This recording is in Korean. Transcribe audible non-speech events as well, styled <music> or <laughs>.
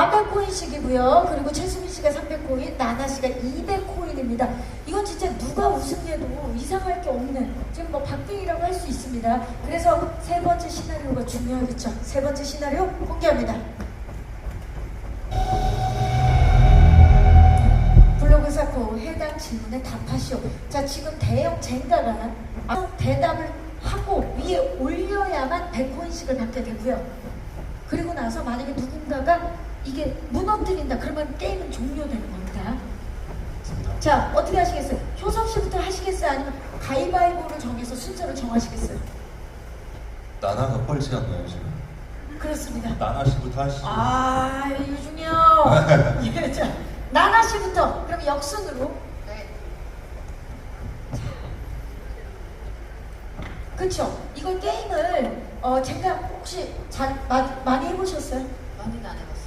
400코인씩이고요. 그리고 최수민 씨가 300코인, 나나 씨가 200코인입니다. 이건 진짜 누가 우승해도 이상할 게 없는 지금 뭐 박빙이라고 할 수 있습니다. 그래서 세 번째 시나리오가 중요하겠죠. 세 번째 시나리오 공개합니다. 블로그 쌓고 해당 질문에 답하시오. 자, 지금 대형 젠가가 대답을 하고 위에 올려야만 100코인씩을 받게 되고요. 그리고 나서 만약에 누군가가 이게 무너뜨린다 그러면 게임은 종료되는 겁니다. 자 어떻게 하시겠어요? 효성 씨부터 하시겠어요? 아니면 가위바위보를 정해서 순서를 정하시겠어요? 나나가 뻘지 않나요 지금? 그렇습니다. 나나 씨부터 하시죠. 아 유중io <laughs> 예, 자 나나 씨부터 그럼 역순으로. 그렇죠. 이걸 게임을 어 제가 혹시 잘 마, 많이 해보셨어요? 많이는 안 해봤어요.